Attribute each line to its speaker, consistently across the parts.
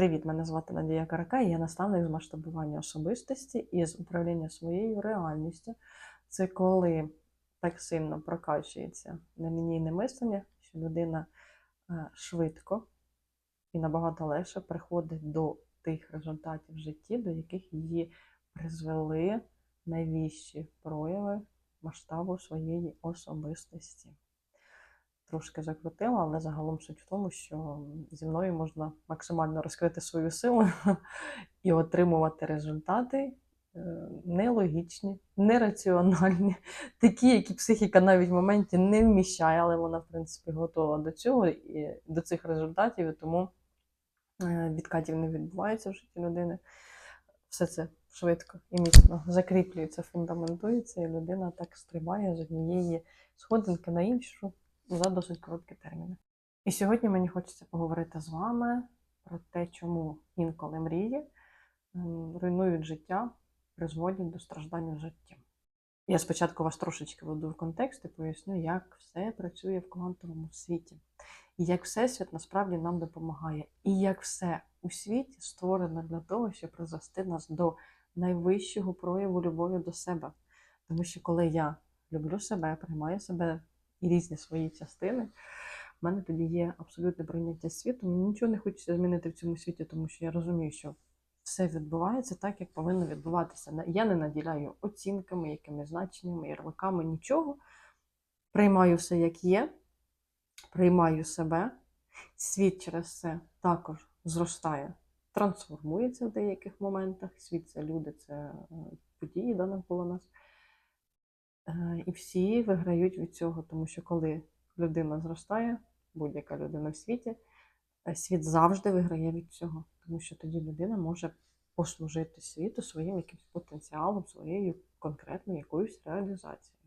Speaker 1: Привіт, мене звати Надія Карака, я наставник з масштабування особистості і з управління своєю реальністю. Це коли так сильно прокачується нелінійне мислення, що людина е, швидко і набагато легше приходить до тих результатів в житті, до яких її призвели найвищі прояви масштабу своєї особистості трошки закрутила, але загалом суть в тому, що зі мною можна максимально розкрити свою силу і отримувати результати е, нелогічні, нераціональні, такі, які психіка навіть в моменті не вміщає, але вона, в принципі, готова до цього і до цих результатів, і тому е, відкатів не відбувається в житті людини. Все це швидко і міцно закріплюється, фундаментується, і людина так стрибає з однієї сходинки на іншу за досить короткі терміни. І сьогодні мені хочеться поговорити з вами про те, чому інколи мрії руйнують життя, призводять до страждань в житті. Я спочатку вас трошечки веду в контекст і поясню, як все працює в квантовому світі, і як Всесвіт насправді нам допомагає, і як все у світі створено для того, щоб призвести нас до найвищого прояву любові до себе. Тому що коли я люблю себе, приймаю себе і різні свої частини, в мене тоді є абсолютне прийняття світу. Мені нічого не хочеться змінити в цьому світі, тому що я розумію, що все відбувається так, як повинно відбуватися. Я не наділяю оцінками, якими значеннями, ярликами, нічого. Приймаю все, як є, приймаю себе. Світ через це також зростає, трансформується в деяких моментах. Світ це люди, це е, події да, навколо нас. Е, І всі виграють від цього, тому що коли людина зростає, будь-яка людина в світі, е, світ завжди виграє від цього, тому що тоді людина може послужити світу своїм якимось потенціалом, своєю конкретною якоюсь реалізацією.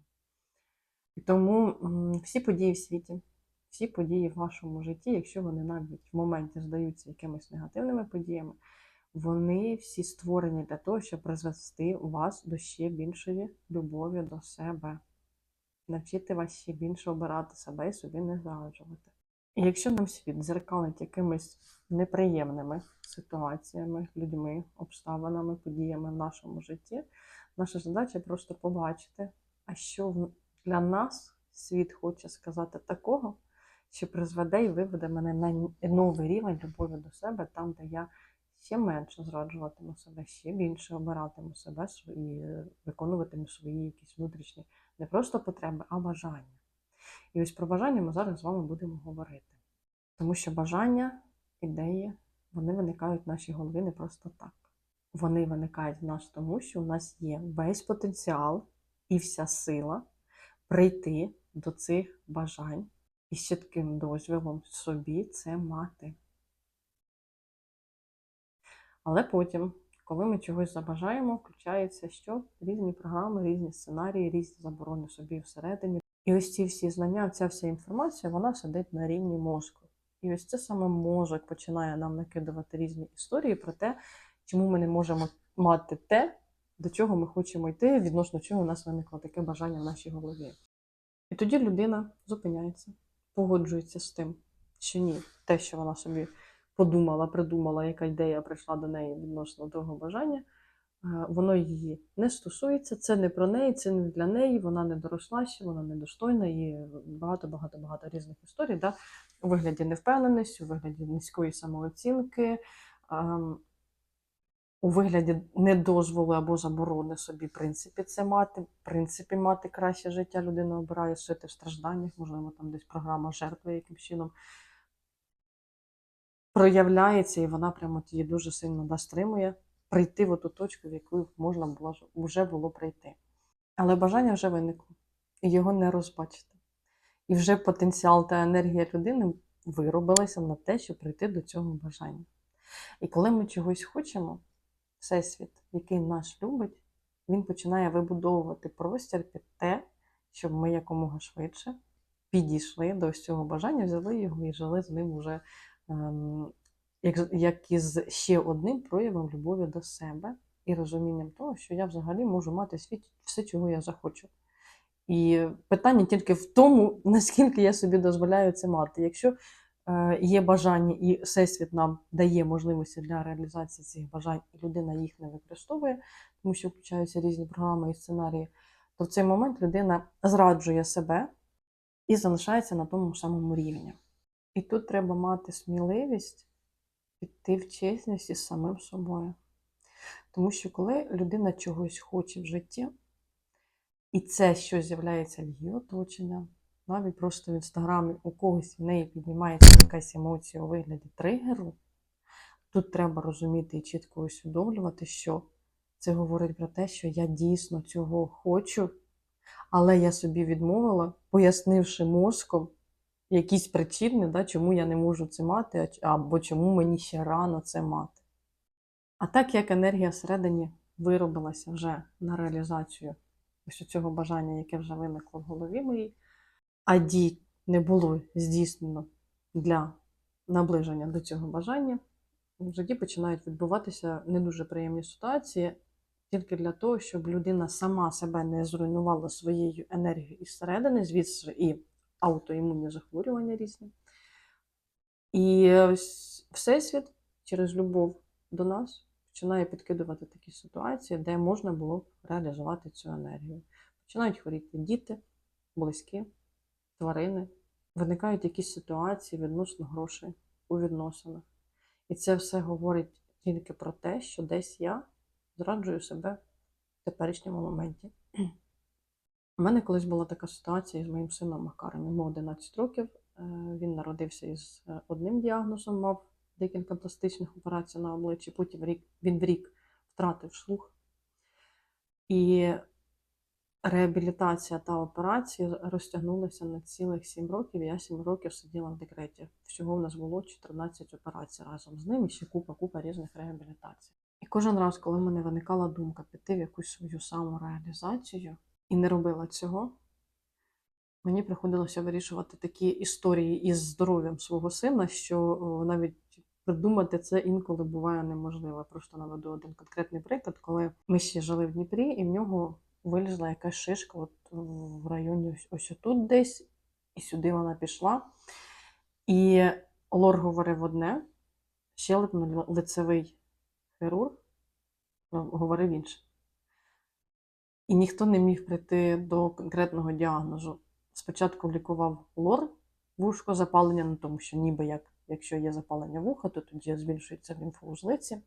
Speaker 1: І тому всі події в світі, всі події в вашому житті, якщо вони навіть в моменті здаються якимись негативними подіями, вони всі створені для того, щоб призвести вас до ще більшої любові до себе, навчити вас ще більше обирати себе і собі не зраджувати. І якщо нам світ дзеркалить якимись неприємними ситуаціями, людьми, обставинами, подіями в нашому житті, наша задача просто побачити, а що для нас світ хоче сказати такого, що призведе і виведе мене на новий рівень любові до себе, там, де я ще менше зраджуватиму себе, ще більше обиратиму себе і виконуватиму свої якісь внутрішні не просто потреби, а бажання. І ось про бажання ми зараз з вами будемо говорити. Тому що бажання, ідеї, вони виникають в нашій голові не просто так. Вони виникають в нас тому, що у нас є весь потенціал і вся сила прийти до цих бажань і з чітким дозвілом собі це мати. Але потім, коли ми чогось забажаємо, включаються що? Різні програми, різні сценарії, різні заборони собі всередині. І ось ці всі знання, ця вся інформація, вона сидить на рівні мозку. І ось це саме мозок починає нам накидувати різні історії про те, чому ми не можемо мати те, до чого ми хочемо йти, відносно чого у нас виникло таке бажання в нашій голові. І тоді людина зупиняється, погоджується з тим, що ні, те, що вона собі подумала, придумала, яка ідея прийшла до неї відносно того бажання, е, воно її не стосується, це не про неї, це не для неї, вона не доросла ще, вона недостойна і багато-багато-багато різних історій да? у вигляді невпевненості, у вигляді низької самооцінки, ем, у вигляді недозволу або заборони собі, в принципі, це мати, в принципі, мати краще життя. Людина обирає жити в стражданнях, можливо, там десь програма жертви яким чином проявляється, і вона прямо її дуже сильно да, стримує прийти в ту точку, в яку можна було вже було прийти. Але бажання вже виникло, і його не розбачити. І вже потенціал та енергія людини виробилася на те, щоб прийти до цього бажання. І коли ми чогось хочемо, Всесвіт, який нас любить, він починає вибудовувати простір під те, щоб ми якомога швидше підійшли до цього бажання, взяли його і жили з ним уже як, як із ще одним проявом любові до себе і розумінням того, що я взагалі можу мати в світі все, чого я захочу. І питання тільки в тому, наскільки я собі дозволяю це мати. Якщо е, є бажання, і всесвіт нам дає можливості для реалізації цих бажань, і людина їх не використовує, тому що включаються різні програми і сценарії, то в цей момент людина зраджує себе і залишається на тому самому рівні. І тут треба мати сміливість піти в чесність із самим собою. Тому що коли людина чогось хоче в житті, і це щось з'являється в її оточенні, навіть просто в інстаграмі у когось в неї піднімається якась емоція у вигляді тригеру, тут треба розуміти і чітко усвідомлювати, що це говорить про те, що я дійсно цього хочу, але я собі відмовила, пояснивши мозком якісь причини, да, чому я не можу це мати, або чому мені ще рано це мати. А так як енергія всередині виробилася вже на реалізацію ось цього бажання, яке вже виникло в голові моїй, а дій не було здійснено для наближення до цього бажання, в житті починають відбуватися не дуже приємні ситуації, тільки для того, щоб людина сама себе не зруйнувала своєю енергією із середини, звідси і аутоімунні захворювання різні. І Всесвіт через любов до нас починає підкидувати такі ситуації, де можна було б реалізувати цю енергію. Починають хворіти діти, близькі, тварини. Виникають якісь ситуації відносно грошей у відносинах. І це все говорить тільки про те, що десь я зраджую себе в теперішньому моменті. У мене колись була така ситуація з моїм сином Макаром. Йому 11 років. Е, Він народився із е, одним діагнозом, мав декілька пластичних операцій на обличчі. Потім рік, він в рік втратив слух. І реабілітація та операції розтягнулися на цілих 7 років. Я 7 років сиділа в декреті. Всього в нас було 14 операцій разом з ним і ще купа-купа різних реабілітацій. І кожен раз, коли в мене виникала думка піти в якусь свою самореалізацію і не робила цього, мені приходилося вирішувати такі історії із здоров'ям свого сина, що навіть придумати це інколи буває неможливо. Просто наведу один конкретний приклад, коли ми ще жили в Дніпрі, і в нього вилізла якась шишка от в районі ось, ось тут десь, і сюди вона пішла. І лор говорив одне, щелепно-лицевий хірург е, говорив інше. І ніхто не міг прийти до конкретного діагнозу. Спочатку лікував лор, вушко запалення, ну тому що ніби як, якщо є запалення вуха, то тоді збільшується лімфоузлиці,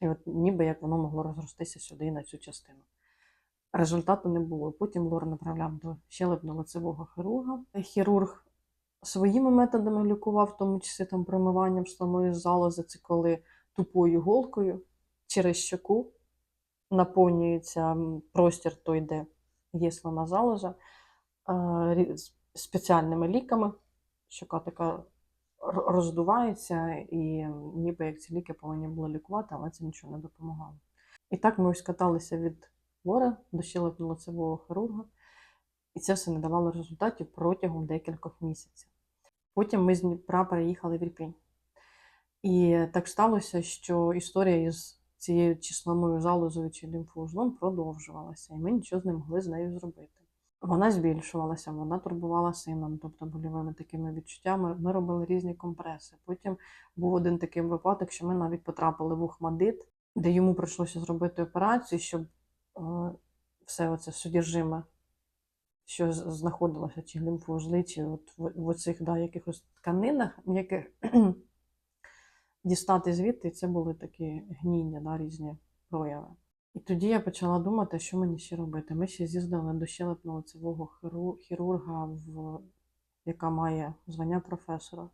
Speaker 1: і от ніби як воно могло розростися сюди на цю частину. Результату не було. Потім лор направляв до щелепно-лицевого хірурга. Хірург своїми методами лікував, в тому числі там промиванням слоної залози, це коли тупою голкою через щоку наповнюється простір той, де є слона залоза, спеціальними ліками. Щока така роздувається, і ніби як ці ліки повинні були лікувати, але це нічого не допомагало. І так ми ось каталися від лора до щелепно-лицевого хірурга, і це все не давало результатів протягом декількох місяців. Потім ми з Дніпра переїхали в Ірпінь. І так сталося, що історія із цією числовою залозою чи лімфоузлом продовжувалася, і ми нічого не могли з нею зробити. Вона збільшувалася, вона турбувала сином, тобто болівими такими відчуттями. Ми робили різні компреси. Потім був один такий випадок, що ми навіть потрапили в Ухмадит, де йому прийшлося зробити операцію, щоб е, все оце содержиме, що знаходилося, чи лімфоузли, чи от в оцих да, якихось тканинах, м'яких дістати звідти, це були такі гніння, да, різні прояви. І тоді я почала думати, що мені ще робити. Ми ще з'їздили до щелепно-лицевого хірурга, в, яка має звання професора.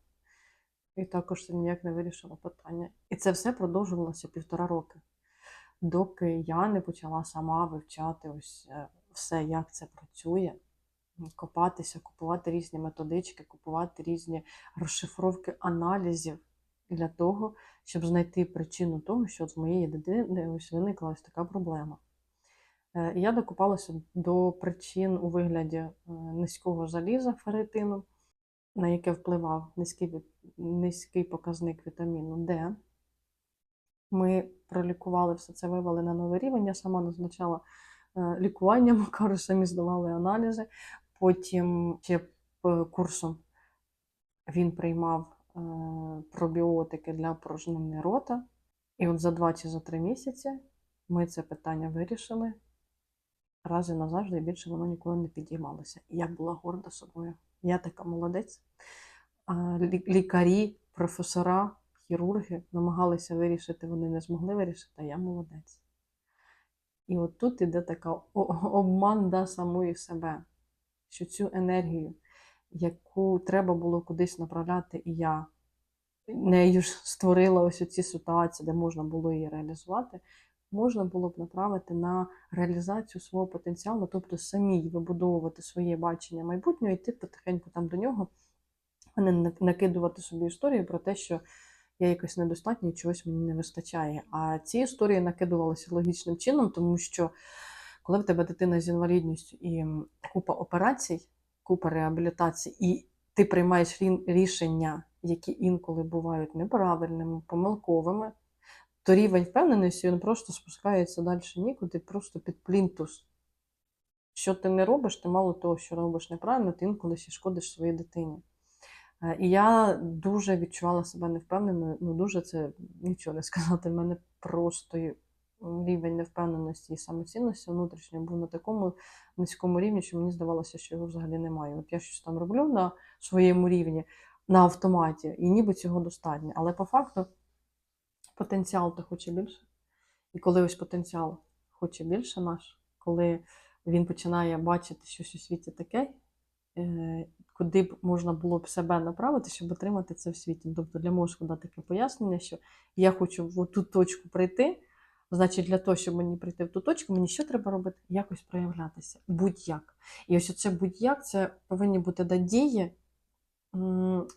Speaker 1: І також це ніяк не вирішило питання. І це все продовжувалося півтора роки, доки я не почала сама вивчати ось е, все, як це працює, копатися, купувати різні методички, купувати різні розшифровки аналізів для того, щоб знайти причину того, що з моєї дитини ось виникла ось така проблема. Е, Я докопалася до причин у вигляді е, низького заліза ферритину, на яке впливав низький, низький показник вітаміну Д. Ми пролікували все це, вивели на новий рівень. Я сама назначала е, лікування, Макару самі здавали аналізи. Потім ще курсом він приймав пробіотики для порожнини рота. І от за два чи за три місяці ми це питання вирішили. Раз і назавжди і більше воно ніколи не підіймалося. І я була горда собою. Я така молодець. Лікарі, професора, хірурги намагалися вирішити, вони не змогли вирішити, а я молодець. І от тут іде така о- обман да, самої себе, що цю енергію, яку треба було кудись направляти, і я нею ж створила ось ці ситуації, де можна було її реалізувати, можна було б направити на реалізацію свого потенціалу, тобто самій вибудовувати своє бачення майбутнього, йти потихеньку там до нього, а не накидувати собі історію про те, що я якось недостатня чогось мені не вистачає. А ці історії накидувалися логічним чином, тому що коли в тебе дитина з інвалідністю і купа операцій, купа реабілітацій, і ти приймаєш рішення, які інколи бувають неправильними, помилковими, то рівень впевненості він просто спускається далі нікуди, просто під плінтус. Що ти не робиш, ти мало того, що робиш неправильно, ти інколи ще шкодиш своїй дитині. Е, І я дуже відчувала себе невпевненою. Ну, дуже це нічого не сказати. В мене просто рівень невпевненості і самоцінності внутрішньої був на такому низькому рівні, що мені здавалося, що його взагалі немає. От я щось там роблю на своєму рівні на автоматі, і ніби цього достатньо. Але по факту потенціал то хоче більше. І коли ось потенціал хоче більше наш, коли він починає бачити щось у світі таке, е, куди б можна було б себе направити, щоб отримати це в світі. Тобто для мозку дати таке пояснення, що я хочу в ту точку прийти. Значить, для того, щоб мені прийти в ту точку, мені що треба робити? Якось проявлятися. Будь-як. І ось це будь-як це повинні бути да, дії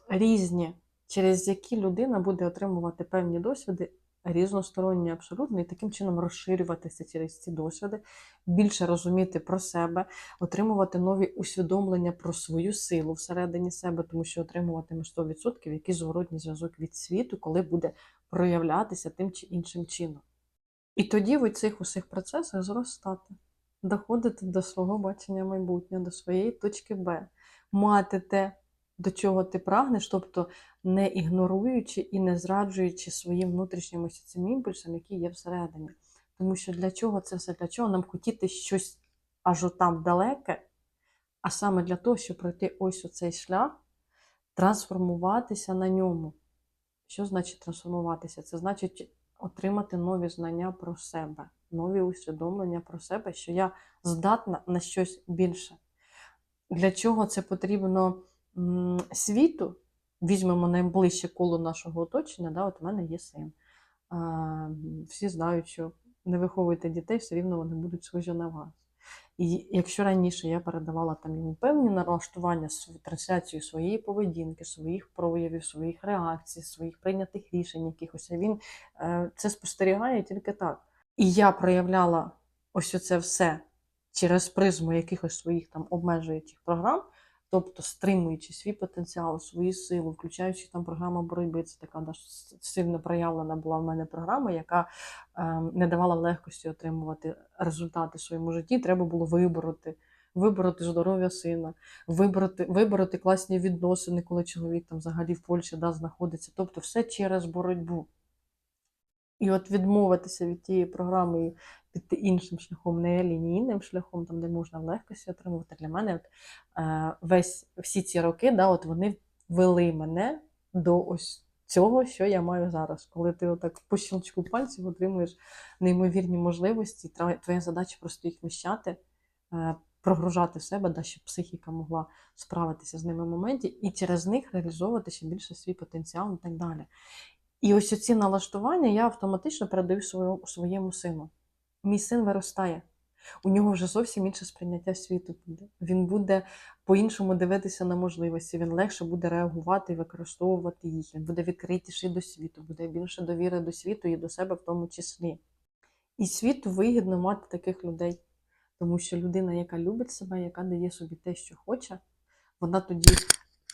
Speaker 1: різні, через які людина буде отримувати певні досвіди, різносторонні абсолютно, і таким чином розширюватися через ці досвіди, більше розуміти про себе, отримувати нові усвідомлення про свою силу всередині себе, тому що отримуватиме 100% якийсь зворотній зв'язок від світу, коли буде проявлятися тим чи іншим чином. І тоді в цих усіх процесах зростати, доходити до свого бачення майбутнього, до своєї точки Б, мати те, до чого ти прагнеш, тобто не ігноруючи і не зраджуючи своїм внутрішнім ось цим імпульсам, які є всередині. Тому що для чого це все? Для чого нам хотіти щось аж отам далеке, а саме для того, щоб пройти ось оцей шлях, трансформуватися на ньому. Що значить трансформуватися? Це значить отримати нові знання про себе, нові усвідомлення про себе, що я здатна на щось більше. Для чого це потрібно світу? Візьмемо найближче коло нашого оточення. Да, От у мене є син. Всі знають, що не виховуйте дітей, все рівно вони будуть схожі на вас. І якщо раніше я передавала там йому певні налаштування, трансляцію своєї поведінки, своїх проявів, своїх реакцій, своїх прийнятих рішень, якихось, а він е, це спостерігає тільки так. І я проявляла ось це все через призму якихось своїх там обмежуючих програм, тобто стримуючи свій потенціал, свою силу, включаючи там програму боротьби. Це така да, сильно проявлена була в мене програма, яка е, не давала легкості отримувати результати в своєму житті. Треба було вибороти. Вибороти здоров'я сина, вибороти, вибороти класні відносини, коли чоловік там взагалі в Польщі да, знаходиться. Тобто все через боротьбу. І от відмовитися від тієї програми піти іншим шляхом, не лінійним шляхом, там, де можна в легкості отримувати. Для мене от, е, весь, всі ці роки, да, от вони вели мене до ось цього, що я маю зараз. Коли ти отак по щелчку пальців отримуєш неймовірні можливості, твоя задача просто їх вміщати, е, прогружати в себе, да, щоб психіка могла справитися з ними в моменті, і через них реалізовувати ще більше свій потенціал і так далі. І ось ці налаштування я автоматично передаю своєму, своєму сину. Мій син виростає. У нього вже зовсім інше сприйняття світу буде. Він буде по-іншому дивитися на можливості, він легше буде реагувати і використовувати їх. Він буде відкритіший до світу, буде більше довіри до світу і до себе в тому числі. І світу вигідно мати таких людей, тому що людина, яка любить себе, яка дає собі те, що хоче, вона тоді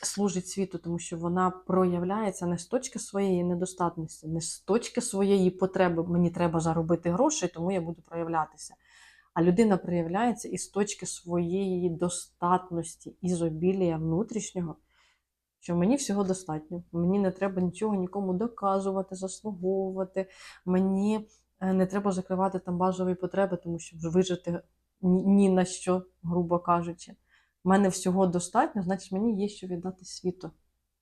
Speaker 1: служить світу, тому що вона проявляється не з точки своєї недостатності, не з точки своєї потреби. Мені треба заробити гроші, тому я буду проявлятися. А людина проявляється із точки своєї достатності, ізобілія внутрішнього, що мені всього достатньо. Мені не треба нічого нікому доказувати, заслуговувати. Мені е, не треба закривати там базові потреби, тому що вижити ні на що, грубо кажучи. У мене всього достатньо, значить, мені є що віддати світу.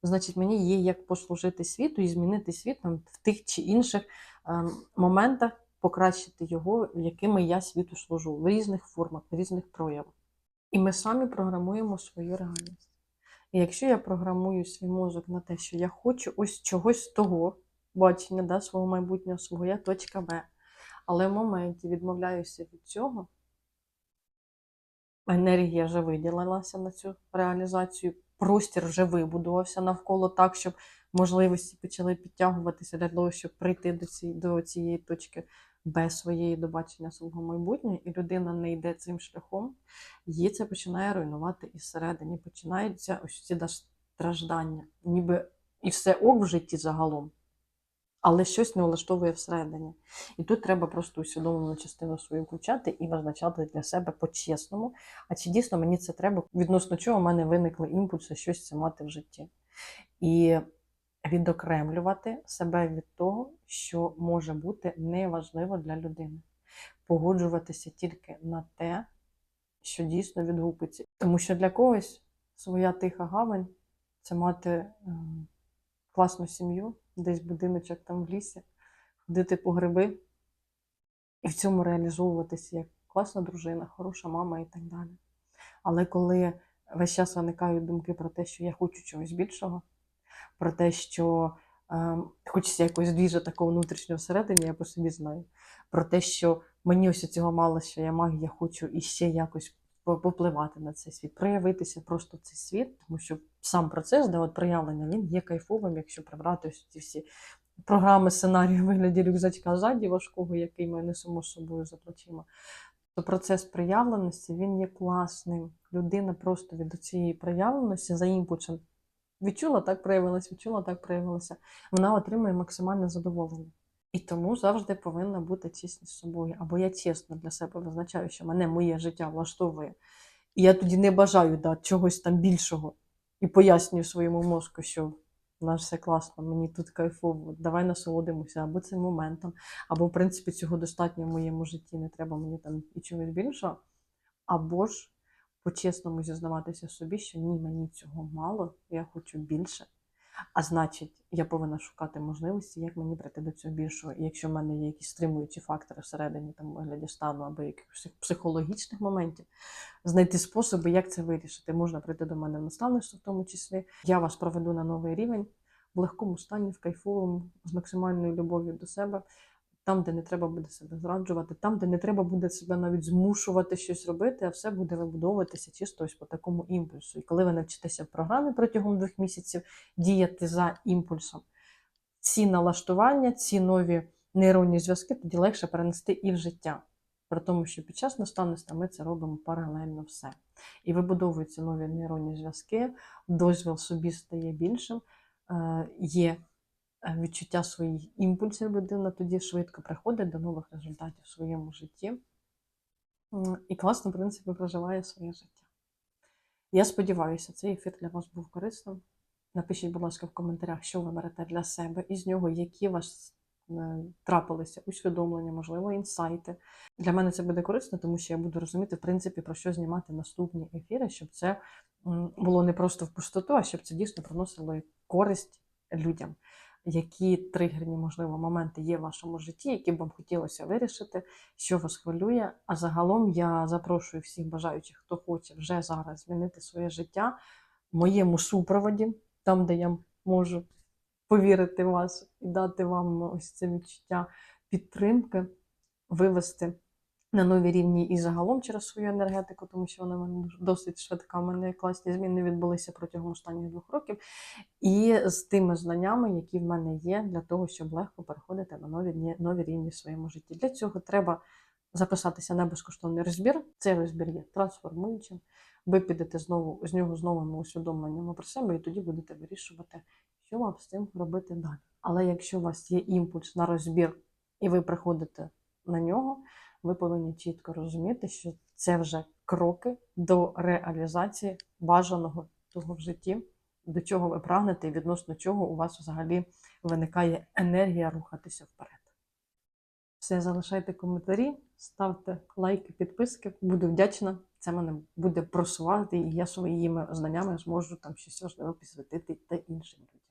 Speaker 1: Значить, мені є як послужити світу і змінити світ там, в тих чи інших ем, моментах, покращити його, якими я світу служу, в різних формах, в різних проявах. І ми самі програмуємо свою реальність. І якщо я програмую свій мозок на те, що я хочу ось чогось того бачення, да, свого майбутнього, свого я точка Б, але в моменті відмовляюся від цього, енергія вже виділилася на цю реалізацію, простір вже вибудувався навколо так, щоб можливості почали підтягуватися для того, щоб прийти до цієї, до цієї точки Б своєї до бачення свого майбутнього, і людина не йде цим шляхом, її це починає руйнувати із середини. Починаються ось ці страждання, ніби і все ок в житті загалом, але щось не влаштовує всередині. І тут треба просто усвідомлену частину свою включати і визначати для себе по-чесному, а чи дійсно мені це треба, відносно чого в мене виникли імпульси щось це мати в житті. І відокремлювати себе від того, що може бути неважливо для людини. Погоджуватися тільки на те, що дійсно відгукується. Тому що для когось своя тиха гавань це мати ем, класну сім'ю, десь будиночок там в лісі, ходити по гриби і в цьому реалізовуватися як класна дружина, хороша мама і так далі. Але коли весь час виникають думки про те, що я хочу чогось більшого, про те, що е, хочеться якогось двіжа такого внутрішнього всередині, я по собі знаю. Про те, що мені ось цього мало, що я маю, я хочу іще якось попливати на цей світ, проявитися просто в цей світ, тому що сам процес, де от проявлення, він є кайфовим, якщо прибрати ці всі програми, сценарії вигляді рюкзачка ззаді важкого, який ми несемо з собою за плечима. То процес проявленості він є класним. Людина просто від цієї проявленості за імпульсом відчула, так проявилася, відчула, так проявилася. Вона отримує максимальне задоволення. І тому завжди повинна бути чесність з собою. Або я чесно для себе визначаю, що мене моє життя влаштовує. І я тоді не бажаю да, чогось там більшого. І пояснюю своєму мозку, що в нас все класно, мені тут кайфово, давай насолодимося або цим моментом, або, в принципі, цього достатньо в моєму житті, не треба мені там і чогось більшого. Або ж по-чесному зізнаватися собі, що ні, мені цього мало, я хочу більше. А значить, я повинна шукати можливості, як мені прийти до цього більшого. І якщо в мене є якісь стримуючі фактори всередині, там вигляді стану або якихось психологічних моментів, знайти способи, як це вирішити. Можна прийти до мене в наставництво, в тому числі. Я вас проведу на новий рівень в легкому стані, в кайфовому, з максимальною любов'ю до себе. Там, де не треба буде себе зраджувати, там, де не треба буде себе навіть змушувати щось робити, а все буде вибудовуватися чисто ось по такому імпульсу. І коли ви навчитеся в програмі протягом двох місяців діяти за імпульсом, ці налаштування, ці нові нейронні зв'язки тоді легше перенести і в життя. При тому, що під час наставництва ми це робимо паралельно все. І вибудовуються нові нейронні зв'язки, дозвіл собі стає більшим, е, є відчуття своїх імпульсів людина тоді швидко приходить до нових результатів в своєму житті і класно, в принципі, проживає своє життя. Я сподіваюся, цей ефір для вас був корисним. Напишіть, будь ласка, в коментарях, що ви берете для себе із нього, які у вас е, трапилися усвідомлення, можливо, інсайти. Для мене це буде корисно, тому що я буду розуміти, в принципі, про що знімати наступні ефіри, щоб це було не просто в пустоту, а щоб це дійсно приносило користь людям. Які тригерні, можливо, моменти є в вашому житті, які б вам хотілося вирішити, що вас хвилює. А загалом я запрошую всіх бажаючих, хто хоче вже зараз змінити своє життя в моєму супроводі, там, де я можу повірити в вас і дати вам ось це відчуття підтримки, вивести на нові рівні і загалом через свою енергетику, тому що вона мене досить швидка. У мене класні зміни відбулися протягом останніх двох років. І з тими знаннями, які в мене є, для того, щоб легко переходити на нові, нові рівні в своєму житті. Для цього треба записатися на безкоштовний розбір. Цей розбір є трансформуючим. Ви підете знову з нього з новими усвідомленнями про себе, і тоді будете вирішувати, що вам з цим робити далі. Але якщо у вас є імпульс на розбір, і ви приходите на нього, ви повинні чітко розуміти, що це вже кроки до реалізації бажаного того в житті, до чого ви прагнете і відносно чого у вас взагалі виникає енергія рухатися вперед. Все, залишайте коментарі, ставте лайки, підписки. Буду вдячна. Це мене буде просувати, і я своїми знаннями зможу там щось важливе підсвітити та іншим людям.